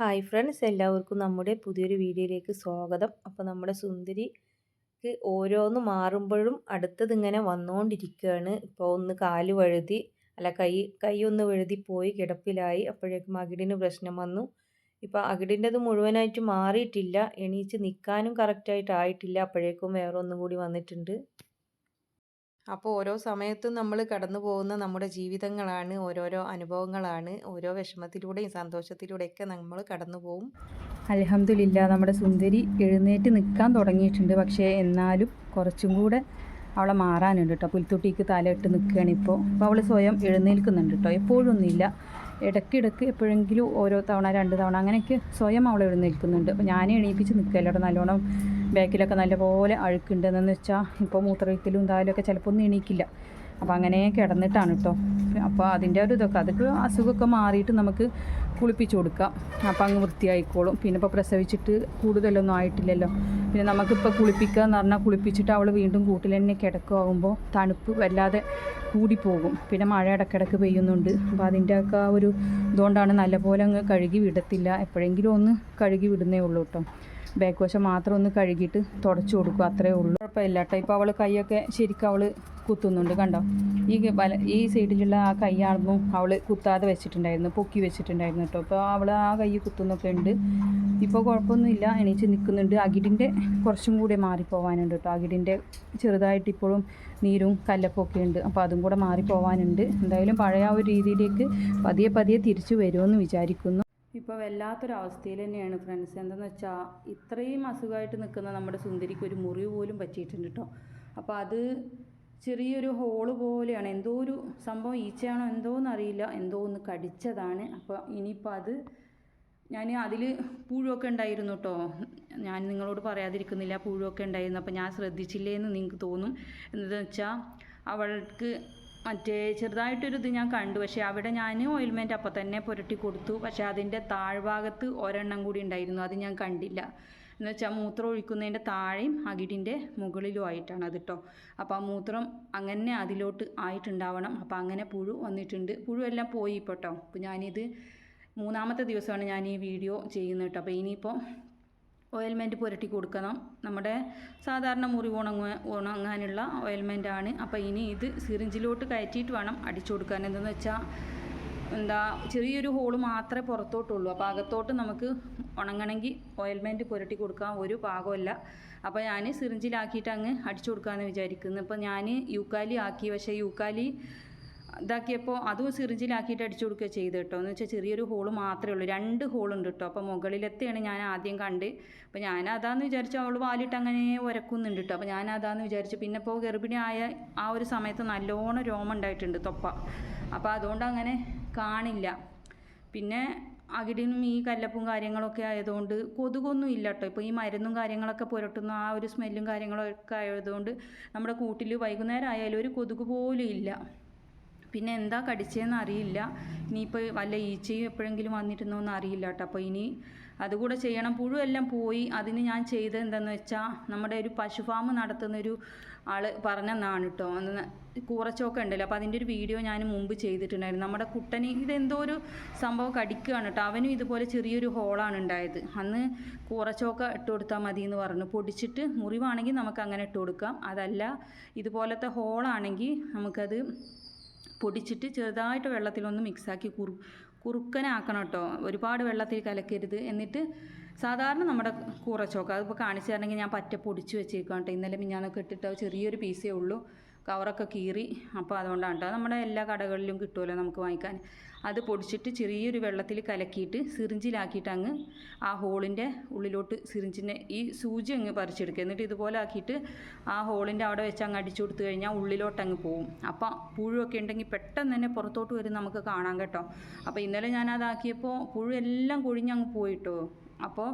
Hi friends എല്ലാവർക്കും നമ്മുടെ പുതിയൊരു വീഡിയോയിലേക്ക് സ്വാഗതം. അപ്പോൾ നമ്മുടെ സുന്ദരിക്ക് ഓരോന്ന് മാറുമ്പോഴും അടുത്തത് ഇങ്ങനെ വന്നുകൊണ്ടിരിക്കുകയാണ്. ഇപ്പോൾ ഒന്ന് കാൽ വഴുതി അല്ല കൈ കൈ ഒന്ന് വഴുതി പോയി കിടപ്പിലായി. അപ്പോഴേക്കും അകിടിന് പ്രശ്നം വന്നു. ഇപ്പോൾ അകിടിന്റെത് മുഴുവനായിട്ട് മാറിയിട്ടില്ല. എണീച്ച് നിൽക്കാനും കറക്റ്റായിട്ട് ആയിട്ടില്ല. അപ്പോഴേക്കും വേറെ ഒന്നും കൂടി വന്നിട്ടുണ്ട്. അപ്പോൾ ഓരോ സമയത്തും നമ്മൾ കടന്നു പോകുന്ന നമ്മുടെ ജീവിതങ്ങളാണ് ഓരോരോ അനുഭവങ്ങളാണ് ഓരോ വിഷമത്തിലൂടെയും സന്തോഷത്തിലൂടെയൊക്കെ നമ്മൾ കടന്നു പോകും അലഹമില്ല നമ്മുടെ സുന്ദരി എഴുന്നേറ്റ് നിൽക്കാൻ തുടങ്ങിയിട്ടുണ്ട്. പക്ഷേ എന്നാലും കുറച്ചും കൂടെ അവളെ മാറാനുണ്ട് കേട്ടോ പുൽത്തൊട്ടിക്ക് തലയിട്ട് നിൽക്കുകയാണ് ഇപ്പോൾ. അപ്പോൾ അവൾ സ്വയം എഴുന്നേൽക്കുന്നുണ്ട് കേട്ടോ എപ്പോഴൊന്നുമില്ല. ഇടയ്ക്കിടയ്ക്ക് എപ്പോഴെങ്കിലും ഓരോ തവണ രണ്ട് തവണ അങ്ങനെയൊക്കെ സ്വയം അവൾ എഴുന്നേൽക്കുന്നുണ്ട്. അപ്പോൾ ഞാൻ എണീപ്പിച്ച് നിൽക്കുകയല്ലോ നല്ലോണം ബാക്കിലൊക്കെ നല്ലപോലെ അഴുക്കുണ്ടെന്ന് വെച്ചാൽ ഇപ്പോൾ മൂത്രത്തിലും ഒക്കെ ചിലപ്പോൾ ഒന്നും എണീക്കില്ല. അപ്പോൾ അങ്ങനെ കിടന്നിട്ടാണ് കേട്ടോ അപ്പോൾ അതിന്റെ ഒരു ഇതൊക്കെ അതൊക്കെ അസുഖമൊക്കെ മാറിയിട്ട് നമുക്ക് കുളിപ്പിച്ച് കൊടുക്കാം. അപ്പോൾ അങ്ങ് വൃത്തിയായിക്കോളും. പിന്നെ ഇപ്പോൾ പ്രസവിച്ചിട്ട് കൂടുതലൊന്നും ആയിട്ടില്ലല്ലോ. പിന്നെ നമുക്കിപ്പോൾ കുളിപ്പിക്കുക എന്ന് പറഞ്ഞാൽ കുളിപ്പിച്ചിട്ട് അവൾ വീണ്ടും കൂട്ടിൽ തന്നെ കിടക്കുമാകുമ്പോൾ തണുപ്പ് വല്ലാതെ കൂടിപ്പോകും. പിന്നെ മഴ ഇടയ്ക്കിടയ്ക്ക് പെയ്യുന്നുണ്ട്. അപ്പോൾ അതിന്റെയൊക്കെ ആ ഒരു ഇതുകൊണ്ടാണ് നല്ലപോലെ അങ്ങ് കഴുകി വിടത്തില്ല. എപ്പോഴെങ്കിലും ഒന്ന് കഴുകി വിടുന്നേ ഉള്ളൂ കേട്ടോ ബാക്ക് വശം മാത്രം ഒന്ന് കഴുകിയിട്ട് തുടച്ചു കൊടുക്കും അത്രേ ഉള്ളൂ. കുഴപ്പമില്ല കേട്ടോ ഇപ്പോൾ അവൾ കൈയൊക്കെ ശരിക്കും അവൾ കുത്തുന്നുണ്ട് കണ്ടോ? ഈ വല ഈ സൈഡിലുള്ള ആ കൈയാണെന്നും അവൾ കുത്താതെ വെച്ചിട്ടുണ്ടായിരുന്നു പൊക്കി വെച്ചിട്ടുണ്ടായിരുന്നു കേട്ടോ അപ്പോൾ അവൾ ആ കൈ കുത്തുന്നൊക്കെ ഉണ്ട്. ഇപ്പോൾ കുഴപ്പമൊന്നുമില്ല. എണീച്ച് നിൽക്കുന്നുണ്ട്. അകിടിന്റെ കുറച്ചും കൂടെ മാറിപ്പോവാനുണ്ട് കേട്ടോ അകിടിന്റെ ചെറുതായിട്ട് ഇപ്പോഴും നീരും കല്ലപ്പൊക്കെ ഉണ്ട്. അപ്പോൾ അതും കൂടെ മാറിപ്പോവാനുണ്ട്. എന്തായാലും പഴയ ആ ഒരു രീതിയിലേക്ക് പതിയെ പതിയെ തിരിച്ചു വരുമെന്ന് വിചാരിക്കുന്നു. ഇപ്പോൾ വല്ലാത്തൊരവസ്ഥയിൽ തന്നെയാണ് ഫ്രണ്ട്സ് എന്താണെന്ന് വെച്ചാൽ ഇത്രയും അസുഖമായിട്ട് നിൽക്കുന്ന നമ്മുടെ സുന്ദരിക്ക് ഒരു മുറിവ് പോലും പറ്റിയിട്ടുണ്ട് കേട്ടോ അപ്പോൾ അത് ചെറിയൊരു ഹോൾ പോലെയാണ്. എന്തോ ഒരു സംഭവം ഈച്ചയാണോ എന്തോ എന്നറിയില്ല എന്തോ ഒന്ന് കടിച്ചതാണ്. അപ്പോൾ ഇനിയിപ്പോൾ അത് ഞാൻ അതിൽ പുഴുവൊക്കെ ഉണ്ടായിരുന്നു കേട്ടോ ഞാൻ നിങ്ങളോട് പറയാതിരിക്കുന്നില്ല പുഴുവൊക്കെ ഉണ്ടായിരുന്നു. അപ്പോൾ ഞാൻ ശ്രദ്ധിച്ചില്ലേ എന്ന് നിങ്ങൾക്ക് തോന്നും. എന്താണെന്ന് വെച്ചാൽ അവൾക്ക് മറ്റേ ചെറുതായിട്ടൊരു ഇത് ഞാൻ കണ്ടു. പക്ഷേ അവിടെ ഞാൻ ഓയിൽമെന്റ് അപ്പം തന്നെ പുരട്ടി കൊടുത്തു. പക്ഷേ അതിന്റെ താഴ്ഭാഗത്ത് ഒരെണ്ണം കൂടി ഉണ്ടായിരുന്നു. അത് ഞാൻ കണ്ടില്ല. എന്ന് വെച്ചാൽ മൂത്രം ഒഴിക്കുന്നതിന്റെ താഴെയും അകിടിന്റെ മുകളിലും ആയിട്ടാണ് അത് കേട്ടോ അപ്പോൾ ആ മൂത്രം അങ്ങനെ അതിലോട്ട് ആയിട്ടുണ്ടാവണം. അപ്പോൾ അങ്ങനെ പുഴു വന്നിട്ടുണ്ട്. പുഴു എല്ലാം പോയി ഇപ്പോൾ കേട്ടോ അപ്പോൾ ഞാനിത് മൂന്നാമത്തെ ദിവസമാണ് ഞാൻ ഈ വീഡിയോ ചെയ്യുന്നത് കേട്ടോ അപ്പോൾ ഇനിയിപ്പോൾ ഓയിൽമെന്റ് പുരട്ടി കൊടുക്കണം. നമ്മുടെ സാധാരണ മുറി ഉണങ്ങ ഉണങ്ങാനുള്ള ഓയിൽമെന്റാണ് അപ്പോൾ ഇനി ഇത് സിറിഞ്ചിലോട്ട് കയറ്റിയിട്ട് വേണം അടിച്ചു കൊടുക്കാൻ. എന്തെന്ന് വെച്ചാൽ എന്താ ചെറിയൊരു ഹോൾ മാത്രമേ പുറത്തോട്ടുള്ളൂ. അപ്പോൾ അകത്തോട്ട് നമുക്ക് ഉണങ്ങണമെങ്കിൽ ഓയിൽമെന്റ് പുരട്ടി കൊടുക്കാൻ ഒരു പാകമല്ല. അപ്പോൾ ഞാൻ സിറിഞ്ചിലാക്കിയിട്ട് അങ്ങ് അടിച്ചു കൊടുക്കാമെന്ന് വിചാരിക്കുന്നു. ഇപ്പോൾ ഞാൻ യൂക്കാലി ആക്കി. പക്ഷേ യൂക്കാലി ഇതാക്കിയപ്പോൾ അതും സിറിഞ്ചിലാക്കിയിട്ട് അടിച്ചു കൊടുക്കുക ചെയ്ത് കേട്ടോ എന്ന് വെച്ചാൽ ചെറിയൊരു ഹോൾ മാത്രമേ ഉള്ളൂ. രണ്ട് ഹോളുണ്ട് കേട്ടോ അപ്പോൾ മുകളിലത്തെയാണ് ഞാൻ ആദ്യം കണ്ട്. അപ്പോൾ ഞാൻ അതാന്ന് വിചാരിച്ചു അവൾ വാലിട്ട് അങ്ങനെ ഉരക്കുന്നുണ്ട് കേട്ടോ അപ്പോൾ ഞാൻ അതാന്ന് വിചാരിച്ചു. പിന്നെ ഇപ്പോൾ ഗർഭിണിയായ ആ ഒരു സമയത്ത് നല്ലോണം രോമം ഉണ്ടായിട്ടുണ്ട് തൊപ്പ. അപ്പോൾ അതുകൊണ്ട് അങ്ങനെ കാണില്ല. പിന്നെ അകിടിനും ഈ കല്ലപ്പും കാര്യങ്ങളൊക്കെ ആയതുകൊണ്ട് കൊതുകൊന്നും ഇല്ല കേട്ടോ ഇപ്പോൾ ഈ മരുന്നും കാര്യങ്ങളൊക്കെ പുരട്ടുന്ന ആ ഒരു സ്മെല്ലും കാര്യങ്ങളൊക്കെ ആയതുകൊണ്ട് നമ്മുടെ കൂട്ടിൽ വൈകുന്നേരം ആയാലും ഒരു കൊതുക് പോലും ഇല്ല. പിന്നെ എന്താ കടിച്ചതെന്ന് അറിയില്ല. ഇനിയിപ്പോൾ വല്ല ഈച്ചയും എപ്പോഴെങ്കിലും വന്നിരുന്നോ എന്ന് അറിയില്ല കേട്ടോ അപ്പോൾ ഇനി അതുകൂടെ ചെയ്യണം. പുഴുവെല്ലാം പോയി. അതിന് ഞാൻ ചെയ്തത് എന്താണെന്ന് വെച്ചാൽ നമ്മുടെ ഒരു പശു ഫാം നടത്തുന്നൊരു ആൾ പറഞ്ഞെന്നാണ് കേട്ടോ അന്ന് കൂറച്ചോക്ക ഉണ്ടല്ലോ. അപ്പോൾ അതിന്റെ ഒരു വീഡിയോ ഞാൻ മുമ്പ് ചെയ്തിട്ടുണ്ടായിരുന്നു. നമ്മുടെ കുട്ടന് ഇതെന്തോ ഒരു സംഭവം കടിക്കുകയാണ് കേട്ടോ അവനും ഇതുപോലെ ചെറിയൊരു ഹോളാണ് ഉണ്ടായത്. അന്ന് കൂറച്ചോക്ക ഇട്ട് കൊടുത്താൽ മതി എന്ന് പറഞ്ഞു. പൊടിച്ചിട്ട് മുറിവാണെങ്കിൽ നമുക്ക് അങ്ങനെ ഇട്ട് കൊടുക്കാം. അതല്ല ഇതുപോലത്തെ ഹോളാണെങ്കിൽ നമുക്കത് പൊടിച്ചിട്ട് ചെറുതായിട്ട് വെള്ളത്തിലൊന്ന് മിക്സാക്കി കുറു കുറുക്കനാക്കണം കേട്ടോ ഒരുപാട് വെള്ളത്തിൽ കലക്കരുത്. എന്നിട്ട് സാധാരണ നമ്മുടെ കൂറച്ചോക്ക അതിപ്പോൾ കാണിച്ചു തരണമെങ്കിൽ ഞാൻ പറ്റ പൊടിച്ച് വെച്ചേക്കാം കേട്ടോ ഇന്നലെ മിഞ്ഞാന്നൊക്കെ ഇട്ടിട്ട് ചെറിയൊരു പീസേ ഉള്ളൂ. കവറൊക്കെ കീറി. അപ്പോൾ അതുകൊണ്ടാണ് കേട്ടോ നമ്മുടെ എല്ലാ കടകളിലും കിട്ടുമല്ലോ നമുക്ക് വാങ്ങിക്കാൻ. അത് പൊടിച്ചിട്ട് ചെറിയൊരു വെള്ളത്തിൽ കലക്കിയിട്ട് സിറിഞ്ചിലാക്കിയിട്ട് അങ്ങ് ആ ഹോളിന്റെ ഉള്ളിലോട്ട് സിറിഞ്ചിന്റെ ഈ സൂചി അങ്ങ് പറിച്ചെടുക്കുക. എന്നിട്ട് ഇതുപോലെ ആക്കിയിട്ട് ആ ഹോളിന്റെ അവിടെ വെച്ച് അങ്ങ് അടിച്ചു കൊടുത്തു കഴിഞ്ഞാൽ ഉള്ളിലോട്ട് അങ്ങ് പോവും. അപ്പം പുഴുവൊക്കെ ഉണ്ടെങ്കിൽ പെട്ടെന്ന് തന്നെ പുറത്തോട്ട് വരും നമുക്ക് കാണാം കേട്ടോ. അപ്പോൾ ഇന്നലെ ഞാനതാക്കിയപ്പോൾ പുഴു എല്ലാം കൊഴിഞ്ഞങ്ങ് പോയിട്ടോ. അപ്പോൾ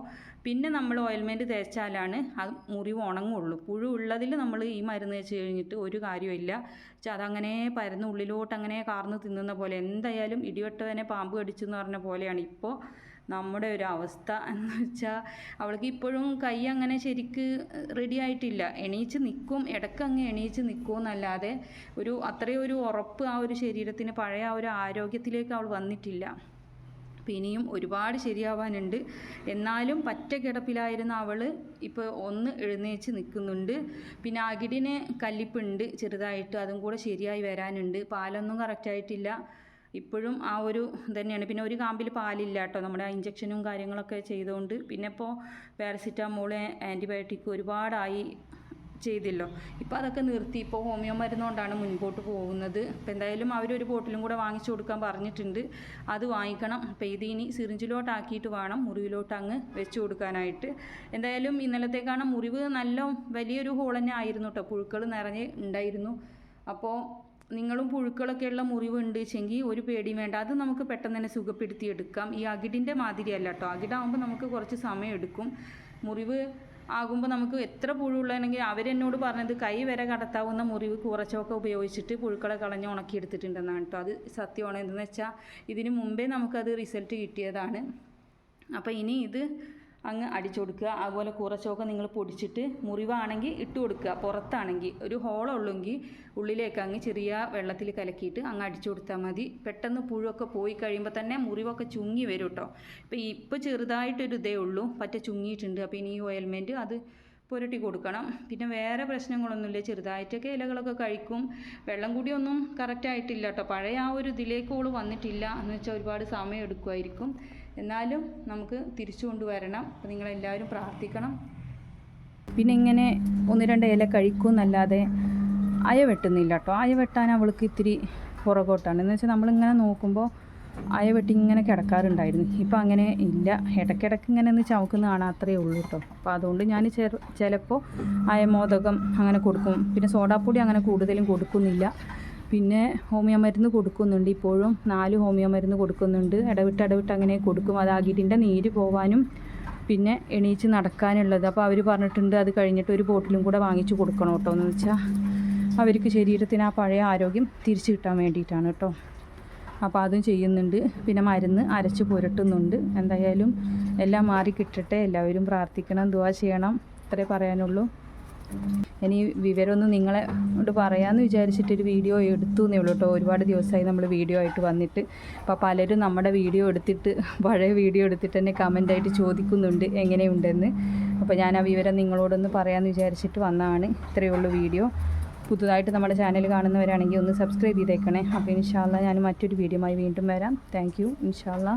പിന്നെ നമ്മൾ ഓയിൽമെന്റ് തേച്ചാലാണ് അത് മുറിവ് ഉണങ്ങുള്ളൂ. പുഴു ഉള്ളതിൽ നമ്മൾ ഈ മരുന്ന് തേച്ച് കഴിഞ്ഞിട്ട് ഒരു കാര്യമില്ല പക്ഷെ അതങ്ങനെ പരന്ന് ഉള്ളിലോട്ട് അങ്ങനെ കാർന്ന് തിന്നുന്ന പോലെ എന്തായാലും ഇടിവെട്ടവനെ പാമ്പ് കടിച്ചു എന്ന് പറഞ്ഞ പോലെയാണ് ഇപ്പോൾ നമ്മുടെ ഒരു അവസ്ഥ എന്ന് വെച്ചാൽ അവൾക്ക് ഇപ്പോഴും കൈ അങ്ങനെ ശരിക്ക് റെഡി ആയിട്ടില്ല. എണീച്ച് നിൽക്കും ഇടയ്ക്ക് അങ്ങ് എണീച്ച് നിൽക്കും എന്നല്ലാതെ ഒരു അത്രയും ഒരു ഉറപ്പ് ആ ഒരു ശരീരത്തിന് പഴയ ആ ഒരു ആരോഗ്യത്തിലേക്ക് അവൾ വന്നിട്ടില്ല. ഇനിയും ഒരുപാട് ശരിയാവാനുണ്ട്. എന്നാലും പറ്റ കിടപ്പിലായിരുന്ന അവൾ ഇപ്പോൾ ഒന്ന് എഴുന്നേച്ച് നിൽക്കുന്നുണ്ട്. പിന്നെ അകിടിന് കല്ലിപ്പുണ്ട് ചെറുതായിട്ട് അതും കൂടെ ശരിയായി വരാനുണ്ട്. പാലൊന്നും കറക്റ്റായിട്ടില്ല ഇപ്പോഴും ആ ഒരു തന്നെയാണ്. പിന്നെ ഒരു കാമ്പിൽ പാലില്ല കേട്ടോ. നമ്മുടെ ഇഞ്ചക്ഷനും കാര്യങ്ങളൊക്കെ ചെയ്തുകൊണ്ട് പിന്നെ ഇപ്പോൾ പാരസിറ്റാമോൾ ആന്റിബയോട്ടിക് ഒരുപാടായി ചെയ്തില്ലോ. ഇപ്പോൾ അതൊക്കെ നിർത്തി. ഇപ്പോൾ ഹോമിയോ മരുന്നുകൊണ്ടാണ് മുൻപോട്ട് പോകുന്നത്. അപ്പോൾ എന്തായാലും അവരൊരു ബോട്ടിലും കൂടെ വാങ്ങിച്ചു കൊടുക്കാൻ പറഞ്ഞിട്ടുണ്ട്. അത് വാങ്ങിക്കണം. അപ്പോൾ ഇത് ഇനി സിറിഞ്ചിലോട്ടാക്കിയിട്ട് വേണം മുറിവിലോട്ട് അങ്ങ് വെച്ച് കൊടുക്കാനായിട്ട്. എന്തായാലും ഇന്നലത്തേക്കാണ് മുറിവ് നല്ല വലിയൊരു ഹോൾ തന്നെ ആയിരുന്നു കേട്ടോ. പുഴുക്കൾ നിറഞ്ഞ് ഉണ്ടായിരുന്നു. അപ്പോൾ നിങ്ങളും പുഴുക്കളൊക്കെ ഉള്ള മുറിവ് ഉണ്ട് വെച്ചെങ്കിൽ ഒരു പേടി വേണ്ട. അത് നമുക്ക് പെട്ടെന്ന് തന്നെ സുഖപ്പെടുത്തി എടുക്കാം ഈ അകിടിന്റെ മാതിരിയല്ല കേട്ടോ അകിടാകുമ്പോൾ നമുക്ക് കുറച്ച് സമയം എടുക്കും മുറിവ് ആകുമ്പോൾ നമുക്ക് എത്ര പുഴുള്ളതാണെങ്കിൽ അവരെന്നോട് പറഞ്ഞത് കൈ വരെ കടത്താവുന്ന മുറിവ് കുറച്ചൊക്കെ ഉപയോഗിച്ചിട്ട് പുഴുക്കളെ കളഞ്ഞ് ഉണക്കിയെടുത്തിട്ടുണ്ടെന്നാണ് കേട്ടോ അത് സത്യമാണ് എന്തെന്ന് വെച്ചാൽ ഇതിന് മുമ്പേ നമുക്കത് റിസൾട്ട് കിട്ടിയതാണ്. അപ്പോൾ ഇനി ഇത് അങ്ങ് അടിച്ചു കൊടുക്കുക. അതുപോലെ കുറച്ചൊക്കെ നിങ്ങൾ പൊടിച്ചിട്ട് മുറിവാണെങ്കിൽ ഇട്ട് കൊടുക്കുക. പുറത്താണെങ്കിൽ ഒരു ഹോളുള്ളെങ്കിൽ ഉള്ളിലേക്ക് അങ്ങ് ചെറിയ വെള്ളത്തിൽ കലക്കിയിട്ട് അങ്ങ് അടിച്ചു കൊടുത്താൽ മതി. പെട്ടെന്ന് പുഴുവൊക്കെ പോയി കഴിയുമ്പോൾ തന്നെ മുറിവൊക്കെ ചുങ്ങി വരും കേട്ടോ ഇപ്പോൾ ഇപ്പോൾ ചെറുതായിട്ടൊരു ഇതേ ഉള്ളൂ. പറ്റ ചുങ്ങിയിട്ടുണ്ട്. അപ്പോൾ ഇനി ഈ ഓയിൽമെന്റ് അത് പുരട്ടി കൊടുക്കണം. പിന്നെ വേറെ പ്രശ്നങ്ങളൊന്നുമില്ല. ചെറുതായിട്ടൊക്കെ ഇലകളൊക്കെ കഴിക്കും. വെള്ളം കൂടിയൊന്നും കറക്റ്റായിട്ടില്ല കേട്ടോ പഴയ ആ ഒരു ഇതിലേക്ക് ഓൾ വന്നിട്ടില്ല. എന്ന് വെച്ചാൽ ഒരുപാട് സമയം എടുക്കുമായിരിക്കും. എന്നാലും നമുക്ക് തിരിച്ചു കൊണ്ടുവരണം. അപ്പോൾ നിങ്ങളെല്ലാവരും പ്രാർത്ഥിക്കണം. പിന്നെ ഇങ്ങനെ ഒന്ന് രണ്ട് ഇല കഴിക്കും എന്നല്ലാതെ അയ വെട്ടുന്നില്ല കേട്ടോ. അയ വെട്ടാൻ അവൾക്ക് ഇത്തിരി പുറകോട്ടാണ്. എന്ന് വെച്ചാൽ നമ്മളിങ്ങനെ നോക്കുമ്പോൾ അയ വെട്ടി ഇങ്ങനെ കിടക്കാറുണ്ടായിരുന്നു. ഇപ്പം അങ്ങനെ ഇല്ല. ഇടയ്ക്കിടയ്ക്ക് ഇങ്ങനെ ഒന്ന് ചവക്കുന്ന കാണാൻ അത്രയേ ഉള്ളൂ കേട്ടോ. അപ്പോൾ അതുകൊണ്ട് ഞാൻ ചിലപ്പോൾ അയമോദകം അങ്ങനെ കൊടുക്കും. പിന്നെ സോഡാപ്പൊടി അങ്ങനെ കൂടുതലും കൊടുക്കുന്നില്ല. പിന്നെ ഹോമിയോ മരുന്ന് കൊടുക്കുന്നുണ്ട്. ഇപ്പോഴും നാല് ഹോമിയോ മരുന്ന് കൊടുക്കുന്നുണ്ട്. ഇടവിട്ട് ഇടവിട്ട് അങ്ങനെ കൊടുക്കും. അത് നീര് പോവാനും പിന്നെ എണീച്ച് നടക്കാനുള്ളത്. അപ്പോൾ അവർ പറഞ്ഞിട്ടുണ്ട് അത് കഴിഞ്ഞിട്ട് ഒരു ബോട്ടിലും കൂടെ വാങ്ങിച്ചു കൊടുക്കണം കേട്ടോ എന്ന് വെച്ചാൽ അവർക്ക് ശരീരത്തിന് ആ പഴയ ആരോഗ്യം തിരിച്ചു കിട്ടാൻ വേണ്ടിയിട്ടാണ് കേട്ടോ. അപ്പോൾ അതും ചെയ്യുന്നുണ്ട്. പിന്നെ മരുന്ന് അരച്ച് പുരട്ടുന്നുണ്ട്. എന്തായാലും എല്ലാം മാറി കിട്ടട്ടെ. എല്ലാവരും പ്രാർത്ഥിക്കണം. ദുവാ ചെയ്യണം. ഇത്രേ പറയാനുള്ളൂ. ഇനി വിവരമൊന്നും നിങ്ങളെ കൊണ്ട് പറയാമെന്ന് വിചാരിച്ചിട്ടൊരു വീഡിയോ എടുത്തു എന്നേ ഉള്ളൂ കേട്ടോ. ഒരുപാട് ദിവസമായി നമ്മൾ വീഡിയോ ആയിട്ട് വന്നിട്ട്. അപ്പോൾ പലരും നമ്മുടെ വീഡിയോ എടുത്തിട്ട് പഴയ വീഡിയോ എടുത്തിട്ട് തന്നെ കമന്റായിട്ട് ചോദിക്കുന്നുണ്ട് എങ്ങനെയുണ്ടെന്ന്. അപ്പോൾ ഞാൻ ആ വിവരം നിങ്ങളോടൊന്ന് പറയാമെന്ന് വിചാരിച്ചിട്ട് വന്നതാണ്. ഇത്രയേ ഉള്ളൂ വീഡിയോ. പുതുതായിട്ട് നമ്മുടെ ചാനൽ കാണുന്നവരാണെങ്കിൽ ഒന്ന് സബ്സ്ക്രൈബ് ചെയ്തേക്കണേ. അപ്പോൾ ഇൻഷാല്ല ഞാൻ മറ്റൊരു വീഡിയോയുമായി വീണ്ടും വരാം. താങ്ക് യു ഇൻഷാല്ല